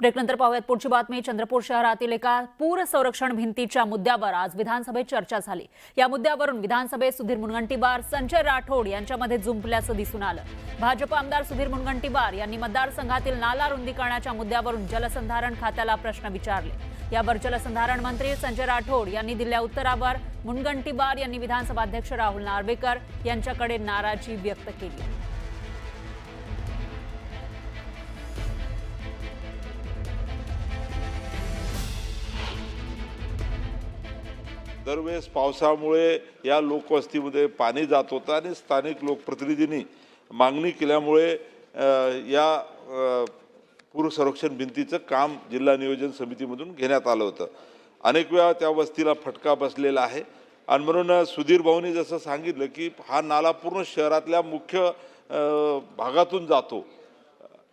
ब्रेकनंतर पाहूयात पुढची बातमी. चंद्रपूर शहरातील एका पूर संरक्षण भिंतीच्या मुद्द्यावर आज विधानसभेत चर्चा झाली. या मुद्द्यावरून विधानसभेत सुधीर मुनगंटीवार संजय राठोड यांच्यामध्ये जुंपल्याचं दिसून आलं. भाजप आमदार सुधीर मुनगंटीवार यांनी मतदारसंघातील नाला रुंदीकरणाच्या मुद्द्यावरून जलसंधारण खात्याला प्रश्न विचारले. यावर जलसंधारण मंत्री संजय राठोड यांनी दिल्या उत्तरावर मुनगंटीवार यांनी विधानसभा अध्यक्ष राहुल नार्वेकर यांच्याकडे नाराजी व्यक्त केली. दरवेळेस पावसामुळे या लोकवस्तीमध्ये पाणी जात होतं आणि स्थानिक लोकप्रतिनिधींनी मागणी केल्यामुळे या अ, पूर संरक्षण भिंतीचं काम जिल्हा नियोजन समितीमधून घेण्यात आलं होतं. अनेक वेळा त्या वस्तीला फटका बसलेला आहे. आणि म्हणून सुधीर भाऊनी जसं सांगितलं की हा नाला पूर्ण शहरातल्या मुख्य भागातून जातो.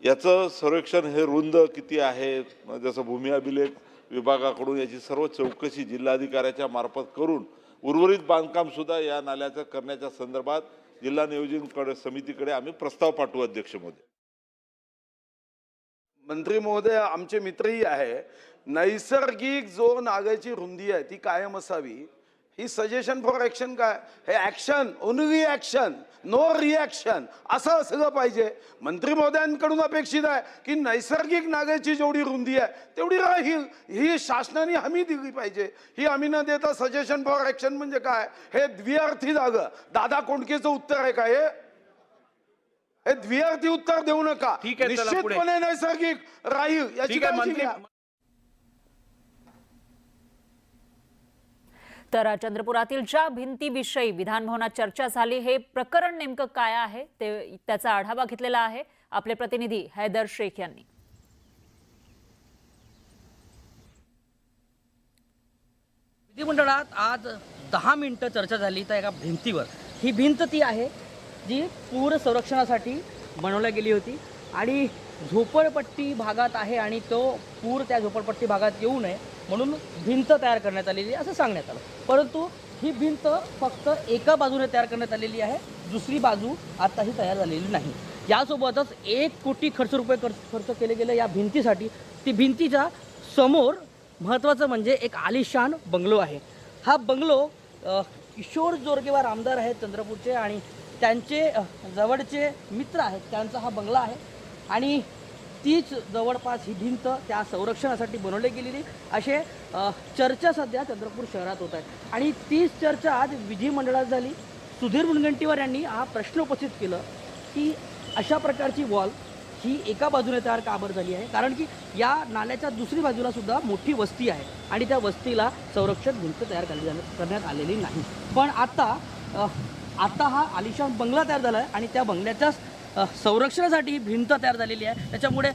याचं सर्वेक्षण हे रुंद किती आहे? जसं भूमी अभिलेख विभागाकडून याची सर्व चौकशी जिल्हाधिकाऱ्याच्या मार्फत करून उर्वरित बांधकाम सुद्धा या नाल्याचं करण्याच्या संदर्भात जिल्हा नियोजनकडे समितीकडे आम्ही प्रस्ताव पाठवू अध्यक्ष महोदय. मंत्री महोदय आमचे मित्रही आहे. नैसर्गिक जो नागाची रुंदी आहे ती कायम असावी. ही सजेशन फॉर ऍक्शन काय? हे action only action no reaction असं असलं पाहिजे. मंत्री महोदयांकडून अपेक्षित आहे की नैसर्गिक नागाची जेवढी रुंदी आहे तेवढी राहील. ही शासनाने हमी दिली पाहिजे. ही हमी न देता सजेशन फॉर ऍक्शन म्हणजे काय? हे द्विअर्थी जागं. दादा कोंडकेचं उत्तर आहे काय हे? हे द्विअर्थी उत्तर देऊ नका. निश्चितपणे नैसर्गिक राहील. याची मंत्री तर चंद्रपुरातील ज्या भिंतीविषयी विधानभवनात चर्चा झाली हे प्रकरण नेमकं काय आहे? ते त्याचा आढावा घेतलेला आहे आपले प्रतिनिधी हैदर शेख यांनी. विधिमंडळात आज दहा मिनिटं चर्चा झाली त्या एका भिंतीवर. ही भिंत ती आहे जी पूर संरक्षणासाठी बनवल्या गेली होती आणि झोपडपट्टी भागात आहे आणि तो पूर त्या झोपडपट्टी भागात येऊ नये म्हणून भिंत तयार करण्यात आलेली आहे असं सांगण्यात आलं. परंतु ही भिंत फक्त एका बाजूने तयार करण्यात आलेली आहे दुसरी बाजू आताही तयार झालेली नाही. यासोबतच एक कोटी खर्च रुपये खर्च खर्च केले गेले या भिंतीसाठी. ती भिंतीच्या समोर महत्त्वाचं म्हणजे एक आलिशान बंगलो आहे. हा बंगलो किशोर जोरगेवार आमदार आहेत चंद्रपूरचे आणि त्यांचे जवळचे मित्र आहेत. त्यांचा हा बंगला आहे. आणि तीच जवळपास ही भिंत त्या संरक्षणासाठी बनवली गेलेली. असे चर्चा सध्या चंद्रपूर शहरात होत आहे आणि तीच चर्चा आज विधिमंडळात झाली. सुधीर मुनगंटीवार यांनी हा प्रश्न उपस्थित केलं की अशा प्रकारची वॉल ही एका बाजूने तयार काबर झाली आहे. कारण की या नाल्याच्या दुसरी बाजूला सुद्धा मोठी वस्ती आहे आणि त्या वस्तीला संरक्षक भिंत तयार करण्यात करण्यात आलेली नाही. पण आता आता हा आलिशान बंगला तयार झाला आहे आणि त्या बंगल्याच्याच संरक्षणासाठी भिंत तयार झालेली आहे. त्याच्यामुळे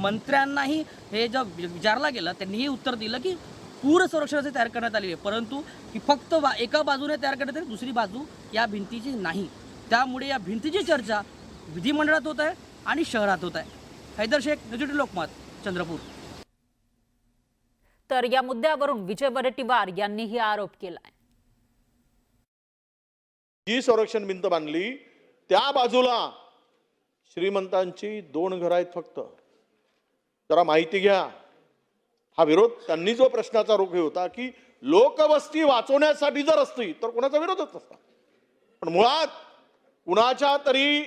मंत्र्यांनाही हे जे विचारला गेलं त्यांनीही उत्तर दिलं की पूर संरक्षणाचे तयार करण्यात आलेली आहे. परंतु ही फक्त बा एका बाजूने तयार करण्यात आली दुसरी बाजू या भिंतीची नाही. त्यामुळे या भिंतीची चर्चा विधिमंडळात होत आहे आणि शहरात होत आहे. हैदर शेख डिजिटल लोकमत चंद्रपूर. तर या मुद्द्यावरून विजय वडेट्टीवार यांनीही आरोप केलाय. जी संरक्षण भिंत बांधली त्या बाजूला श्रीमंतांची दोन घरं आहेत फक्त. जरा माहिती घ्या. हा विरोध त्यांनी जो प्रश्नाचा रोख होता की लोकवस्ती वाचवण्यासाठी जर असती तर कोणाचा विरोधच नसता. पण मुळात कुणाच्या तरी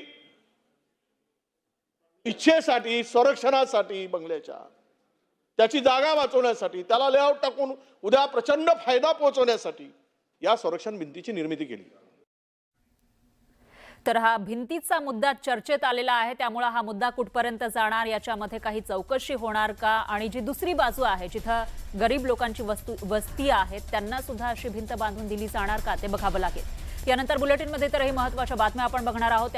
इच्छेसाठी संरक्षणासाठी बंगल्याच्या त्याची जागा वाचवण्यासाठी त्याला लेआउट टाकून उद्या प्रचंड फायदा पोहोचवण्यासाठी या संरक्षण भिंतीची निर्मिती केली. तर हा भिंतीचा मुद्दा चर्चेत आलेला आहे. त्यामुळे हा मुद्दा कुठपर्यंत जाणार याच्यामध्ये काही चौकशी होणार का? आणि जी दुसरी बाजू आहे जिथं गरीब लोकांची वस्तू वस्ती आहेत त्यांना सुद्धा अशी भिंत बांधून दिली जाणार का? ते बघावं लागेल. यानंतर बुलेटिनमध्ये तरही महत्त्वाच्या बातम्या आपण बघणार आहोत.